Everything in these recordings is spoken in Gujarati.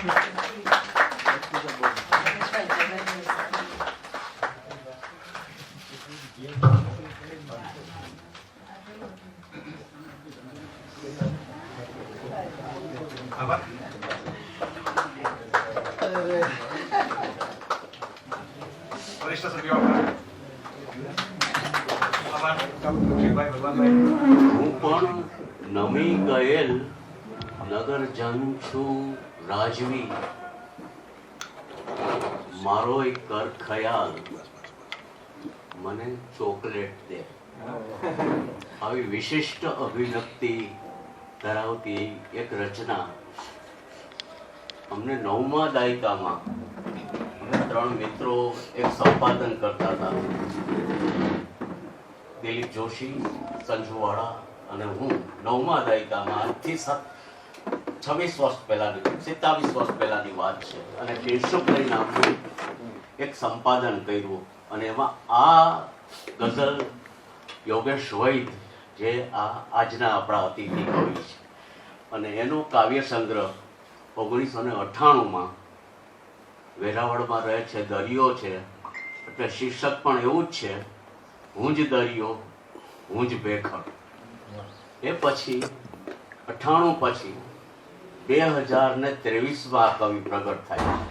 હું પણ નમી ગયેલ નગરજન છું. રાજવી, મારો એક કર ખયાલ. મને ચોકલેટ દે. આવી વિશિષ્ટ અભિવ્યક્તિ ધરાવતી એક રચના. અમને નવમા દાયકામાં ત્રણ મિત્રો એક સંપાદન કરતા હતા. દિલીપ જોશી સંજુવાળા અને હું. નવમા દાયકામાં આજથી છવ્વીસ વર્ષ પહેલાની, સિત્તાવીસ વર્ષ પહેલાની વાત છે. અને કેશુભાઈ નામનું એક સંપાદન કર્યું. અને એમાં આ ગઝલ યોગેશ વૈદ જે આ આજના આપણા અતિથિ કવિ છે. અને એનો કાવ્ય સંગ્રહ ઓગણીસો ને અઠ્ઠાણુંમાં વેરાવળમાં રહે છે, દરિયો છે. એટલે શીર્ષક પણ એવું જ છે, હું જ દરિયો, હું જ ભેખડ. એ પછી, અઠ્ઠાણું પછી બે હજાર ને ત્રેવીસમાં માં કવિ પ્રગટ થાય છે.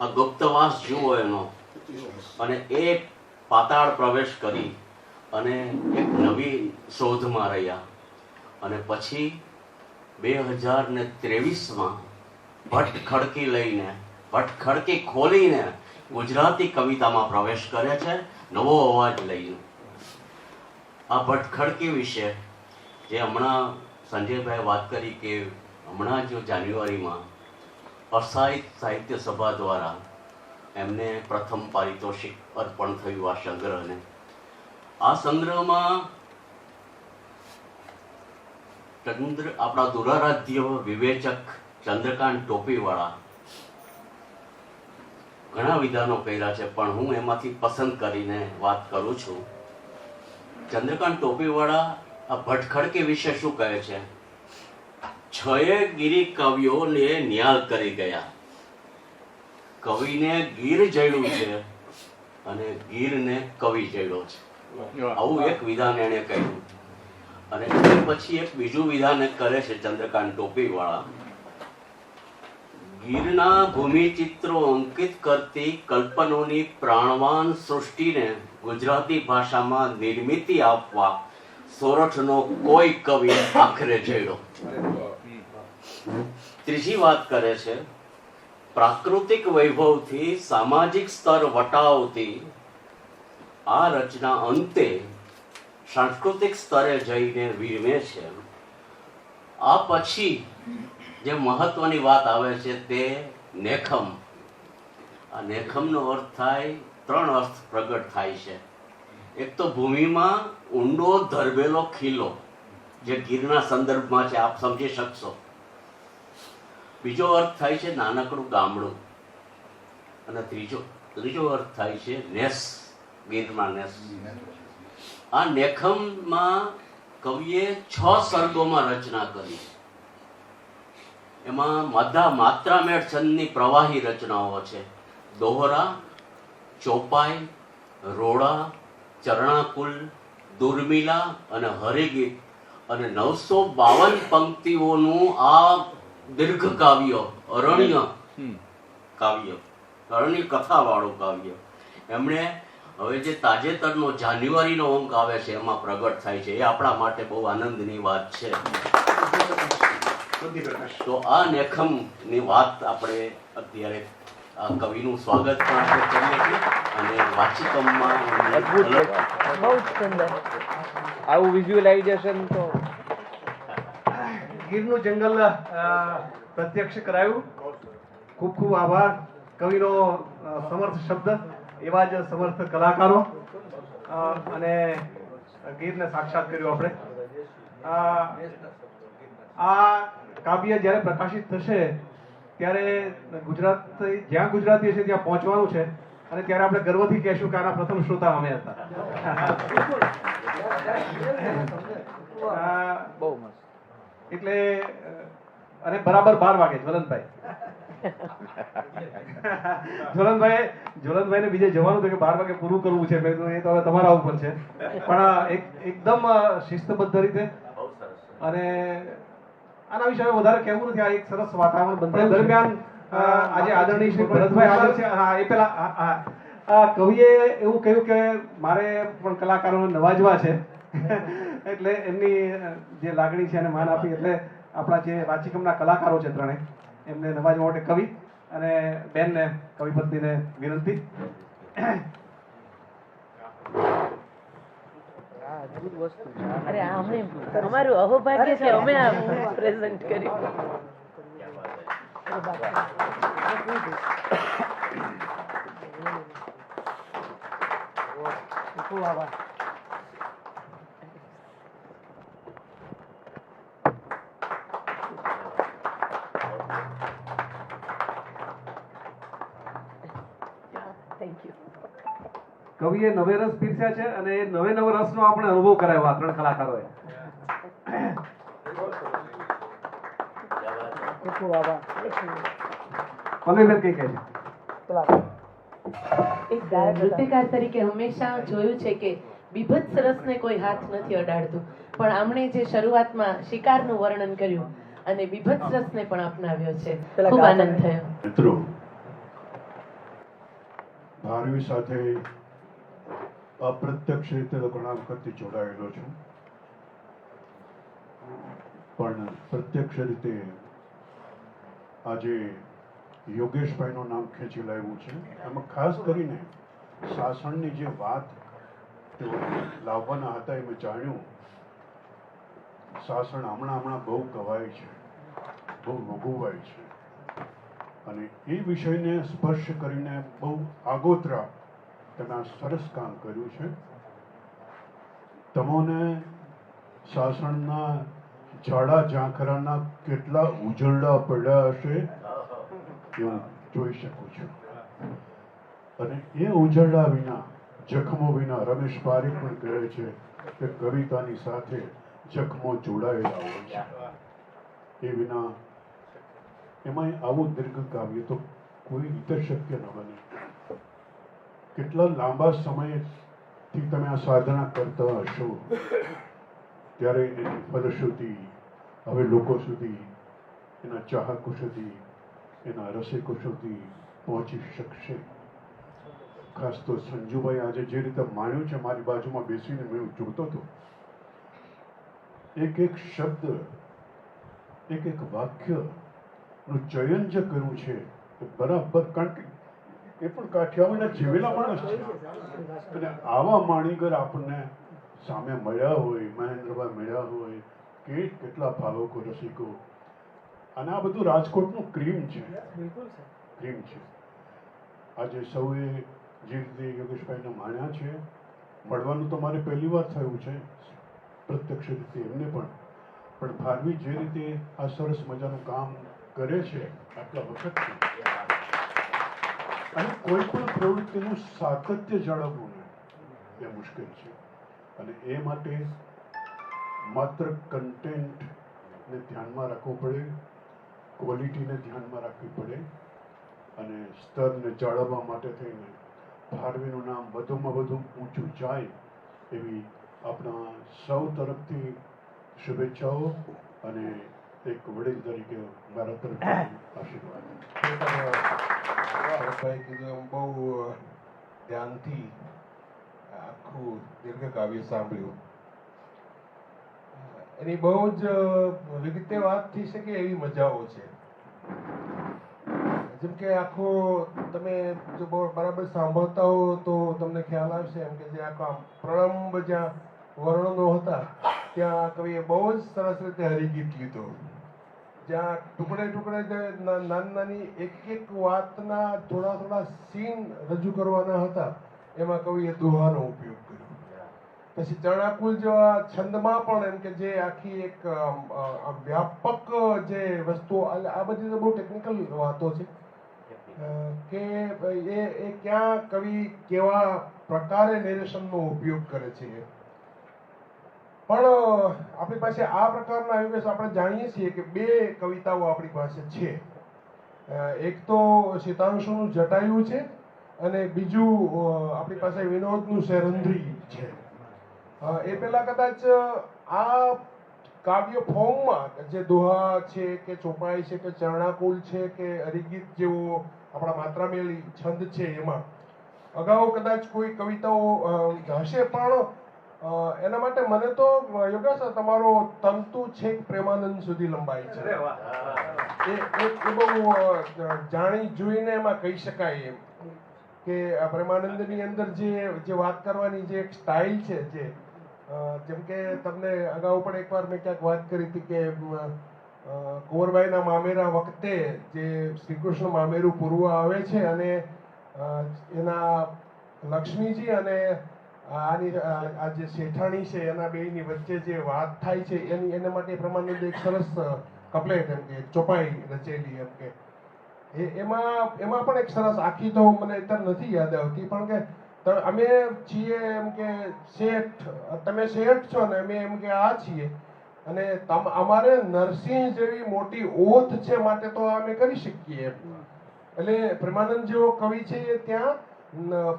આ ગુપ્તવાસ જુઓ એનો. અને એ પાતાળ પ્રવેશ કરી અને એક નવી શોધમાં રહ્યા. અને પછી બે હજાર ને ત્રેવીસમાં ભટ્ટ ખડકી લઈને, ભટ્ટ ખડકી ખોલીને ગુજરાતી કવિતામાં પ્રવેશ કરે છે, નવો અવાજ લઈને. આ ભટ્ટ ખડકી વિશે જે હમણાં સંજયભાઈ વાત કરી કે હમણાં જો જાન્યુઆરીમાં અસાહિત સાહિત્ય સભા દ્વારા એમને પ્રથમ પારિતોષિક અર્પણ થયું આ સંગ્રહને. આ સંગ્રહમાં ચંદ્ર આપણા દુરારાધ્ય વિવેચક ચંદ્રકાંત ટોપીવાળા ઘણા વિધાનો કર્યા છે, પણ હું એમાંથી પસંદ કરીને વાત કરું છું. ચંદ્રકાંત ટોપીવાળા આ ભટખડકે વિશે શું કહે છે? છયે ગીરી કવિઓને નિહાલ કરી ગયા. કવિને ગીર જડ્યું છે અને ગીરને કવિ જડ્યો છે. આવું એક વિધાન એને કહ્યું. અને એ પછી એક બીજું વિધાન કરે છે ચંદ્રકાંત ટોપીવાળા. ગીરના ભૂમિચિત્રો અંકિત કરતી કલ્પનોની પ્રાણવાન સૃષ્ટિને ગુજરાતી ભાષામાં નિર્મિતિ આપવા સોરઠનો કોઈ કવિ આખરે જડ્યો ત્રીજી વાત કરે છે, પ્રાકૃતિક વૈભવથી સામાજિક સ્તર વટાવતી આ રચના અંતે સાંસ્કૃતિક સ્તરે જઈને વિરમે છે. આ પછી જે મહત્વની વાત આવે છે તે નેખમ. આ નેખમનો અર્થ થાય, ત્રણ અર્થ પ્રગટ થાય છે. એક તો ભૂમિમાં ઊંડો ધરબેલો ખીલો, જે ગીરના સંદર્ભમાં છે, આપ સમજી શકશો. બીજો અર્થ થાય છે નાનકડું ગામડું. અને ત્રીજો ત્રીજો અર્થ થાય છે નેસ ગીરમાં નેસ. આ નેખમમાં કવિએ છ સર્ગોમાં રચના કરી. એમાં મધા માત્રામેળ છંદની પ્રવાહી રચનાઓ છે. દોહરા, ચોપાઈ, રોડા, ચરણાકુલ, દુર્મિલા અને હરિગીત. અને નવસો બાવન પંક્તિઓનું આ દીર્ઘ કાવ્ય અરણ્ય કાવ્ય અરણ્ય કથાવાળું કાવ્ય. એમણે હવે જે તાજેતરનો જાન્યુઆરીનો અંક આવે છે એમાં પ્રગટ થાય છે. એ આપણા માટે બહુ આનંદની વાત છે. તો આ લેખમની વાત આપણે અત્યારે આ કવિનું સ્વાગત પણ કરીએ છીએ અને વાચિકમમાં અદ્ભુત. બહુ સુંદર. આવું વિઝ્યુઅલાઇઝેશન તો ગીરનું જંગલ પ્રત્યક્ષ કરાયું. ખૂબ ખૂબ આભાર. કવિનો સમર્થ શબ્દ એવા જ સમર્થ કલાકારો. અને ગીરને સાક્ષાત કર્યું આપણે. આ કાવ્ય જ્યારે પ્રકાશિત થશે ત્યારે ગુજરાત જ્યાં ગુજરાતી હશે ત્યાં પહોંચવાનું છે. અને ત્યારે આપણે ગર્વથી કહેશું કે આના પ્રથમ શ્રોતા અમે હતા. બહુ મસ્ત. એટલે અને બરાબર બાર વાગે જ્વલનભાઈ. જ્વલનભાઈ જ્વલનભાઈને બીજે જવાનું હતું કે બાર વાગે પૂરું કરવું છે. મેં એ તો હવે તમારા ઉપર છે. પણ એકદમ શિસ્તબદ્ધ રીતે અને આના વિશે હવે વધારે કહેવું નથી. આ એક સરસ વાતાવરણ બંધાયું દરમિયાન આજે આદરણીય શ્રી ભરતભાઈ હાજર છે. હા એ પેલા. આ કવિએ એવું કહ્યું કે મારે પણ કલાકારોને નવાજવા છે. એટલે એમની જે લાગણી છે એને માન આપી એટલે આપણા જે વાચિકમના કલાકારો છે ત્રણે એમને નવાજ માટે કવિ અને બેનને કવિપત્નીને વિનંતી. અરે અમે અમારું અહોભાગ્ય છે અમે પ્રેઝન્ટ કર્યું. ખૂબ આભાર કવિએ નવે રસ પીરસ્યા છે અને એ નવે નવે રસનો આપણે અનુભવ કરાવ્યો આ ત્રણ કલાકારોએ. ખૂબ ખૂબ આભાર પલ્લવીબેન કઈ કહે છે? એક નૃત્યકાર તરીકે હંમેશા જોયું છે કે બીભત્સ રસને કોઈ હાથ નથી અડાડતું. પણ આમણે જે શરૂઆતમાં શિકારનું વર્ણન કર્યું અને બીભત્સ રસને પણ અપનાવ્યો છે. ખૂબ આનંદ થયો. મિત્રો ભારવી સાથે અપ્રત્યક્ષ રીતે તો ઘણા વખતથી જોડાયેલો છું. પણ પ્રત્યક્ષ રીતે આજે યોગેશભાઈનું નામ ખેંચી લાવ્યું છે. એમાં ખાસ કરીને શાસનની જે વાત લાવવાના હતા એ મેં જાણ્યું શાસન હમણાં હમણાં બહુ ગવાય છે, બહુ લઘુવાય છે. અને એ વિષયને સ્પર્શ કરીને બહુ આગોતરા તમે આ સરસ કામ કર્યું છે. તમોને સાસણના ઝાડા ઝાંખરાના કેટલા ઉજળડા પડ્યા હશે એ હું જોઈ શકું છું. અને એ ઉજળડા વિના, જખમો વિના રમેશ પારેખ પણ કહે છે કે કવિતાની સાથે જખમો જોડાયેલા હોય છે. એ વિના એમાં આવું દીર્ઘ કાવ્ય તો કોઈ રીતે શક્ય ન બને. કેટલા લાંબા સમયથી તમે આ સાધના કરતા હશો? ત્યારે એની ફલશ્રુતિ હવે લોકો સુધી, એના ચાહકો સુધી, એના રસિકો સુધી પહોંચી શકશે. ખાસ તો સંજુભાઈ આજે જે રીતે માણ્યું છે, મારી બાજુમાં બેસીને મેં જોતો હતો એક એક શબ્દ, એક એક વાક્યનું ચયન જે કર્યું છે બરાબર, કારણ કે એ પણ કાઠિયાવાડના જીવેલા માણસ છે. અને આવા માણીગર આપણને સામે મળ્યા હોય મહેન્દ્રભાઈ મળ્યા હોય કે કેટલા ભાવકો રસિકો. અને આ બધું રાજકોટનું ક્રીમ છે. ક્રીમ છે. આજે સૌએ જે રીતે યોગેશભાઈને માણ્યા છે મળવાનું તો મારે પહેલી વાર થયું છે પ્રત્યક્ષ રીતે એમને પણ. પણ ભારવી જે રીતે આ સરસ મજાનું કામ કરે છે આટલા વખતથી અને કોઈ પણ પ્રવૃત્તિનું સાતત્ય જાળવવું એ મુશ્કેલ છે. અને એ માટે માત્ર કન્ટેન્ટને ધ્યાનમાં રાખવું પડે ક્વોલિટીને ધ્યાનમાં રાખવી પડે, અને સ્તરને જાળવવા માટે થઈને ભારવીનું નામ વધુમાં વધુ ઊંચું જાય એવી આપણા સૌ તરફથી શુભેચ્છાઓ અને એક વડીલ તરીકે મારા તરફ આશીર્વાદ કીધું એમ બહુ ધ્યાનથી આખું દીર્ઘ કાવ્ય સાંભળ્યું એની બહુ જ વિગતે વાત થઈ શકે એવી મજાઓ છે જેમ કે આખો તમે જો બરાબર સાંભળતા હો તો તમને ખ્યાલ આવશે એમ કે જે આખો આમ પ્રણંબ જ્યાં વર્ણનો હતા ત્યાં કવિએ બહુ જ સરસ રીતે હરિગીત લીધો જ્યાં ટુકડે ટુકડે નાની નાની એક એક વાતના થોડા થોડા સીન રજૂ કરવાના હતા, એમાં કવિએ દોહાનો ઉપયોગ કર્યો. પછી ચણાકુલ જેવા છંદમાં પણ એમ કે જે આખી એક વ્યાપક જે વસ્તુઓ, આ બધી તો બહુ ટેકનિકલ વાતો છે. કે એ એ ક્યાં કવિ કેવા પ્રકારે નેરેશનનો ઉપયોગ કરે છે પણ આપણી પાસે આ પ્રકારના યુગેશ આપણે જાણીએ છીએ કે બે કવિતાઓ આપણી પાસે છે. એક તો શીતાંશુનું જટાયું છે અને બીજું આપણી પાસે વિનોદનું શેરંદ્રી છે. એ પહેલા કદાચ આ કાવ્ય ફોર્મમાં જે દોહા છે કે ચોપાઈ છે કે ચરણાકુલ છે કે હરિગીત જેવો આપણા માત્રામેલી છંદ છે એમાં, અગાઉ કદાચ કોઈ કવિતાઓ હશે પણ એના માટે મને તો યોગા સર તમારો તંતુ છેક પ્રેમાનંદ સુધી લંબાય છે? એ બહુ જાણી જોઈને એમાં કહી શકાય એમ કે આ પ્રેમાનંદની અંદર જે જે વાત કરવાની જે એક સ્ટાઇલ છે જે જેમ કે તમને અગાઉ પણ એકવાર મેં ક્યાંક વાત કરી હતી કે કુંવરબાઈના મામેરા વખતે જે શ્રી કૃષ્ણ મામેરું પૂરવા આવે છે અને એના લક્ષ્મીજી અને આની આ જે શેઠાણી છે એના બેની વચ્ચે જે વાત થાય છે એની એના માટે પ્રમાણિત એક સરસ કપલેટ એમ કે ચોપાઈ રચેલી એમ કે. એ એમાં એમાં પણ એક સરસ આખી તો મને અત્યારે નથી યાદ આવતી પણ કે અમે છીએ એમ કે શેઠ તમે શેઠ છો ને અમે એમ કે આ છીએ. અને તમ અમારે નરસિંહ જેવી મોટી ઓથ છે માટે તો અમે કરી શકીએ એમ. એટલે પ્રેમાનંદ જેવો કવિ છે એ ત્યાં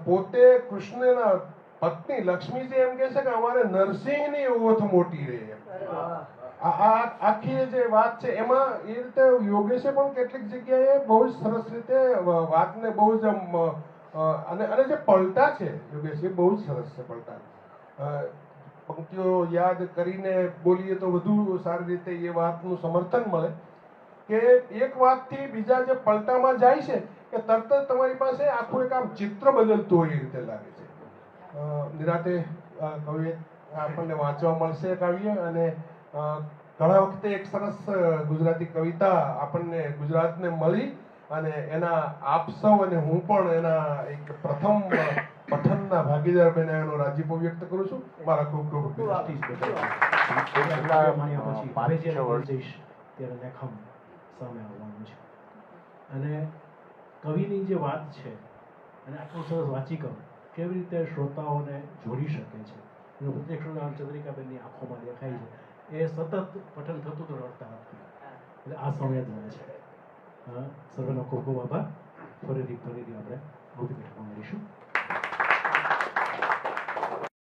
પોતે કૃષ્ણના પત્ની લક્ષ્મીજી એમ કે છે કે અમારે નરસિંહની ઓથ મોટી રહે આખી જે વાત છે એમાં એ રીતે યોગેશે પણ કેટલીક જગ્યાએ બહુ જ સરસ રીતે વાતને બહુ જ આમ, અને અને જે પલટા છે યોગેશ એ બહુ જ સરસ છે પલટા. પંક્તિઓ યાદ કરીને બોલીએ તો વધુ સારી રીતે એ વાતનું સમર્થન મળે કે એક વાતથી બીજા જે પલટામાં જાય છે કે તરત જ તમારી પાસે આખું એક આમ ચિત્ર બદલતું હોય એ રીતે લાગે નિરાતે કવિ કવિએ આપણને વાંચવા મળશે કાવ્ય અને ઘણા વખતે એક સરસ ગુજરાતી કવિતા આપણને ગુજરાતને મળી અને એના આપ સૌ અને હું પણ એના એક પ્રથમ પઠનના ભાગીદાર બન્યા એનો રાજીપો વ્યક્ત કરું છું. મારા ખૂબ ખૂબ ત્યારે લેખમ સામે આવવાનું છે. અને કવિની જે વાત છે અને આટલું સરસ વાંચીકરણ કેવી રીતે શ્રોતાઓને જોડી શકે છે? એનું પ્રત્યક્ષ ચંદ્રિકાબેનની આંખોમાં દેખાય છે. એ સતત પઠન થતું તો રડતા હતા. એટલે આ સંવેદના છે. હા, સર્વેનો ખૂબ ખૂબ આભાર. ફરીથી ફરીથી આપણે ગોપી બેઠકમાં મળીશું.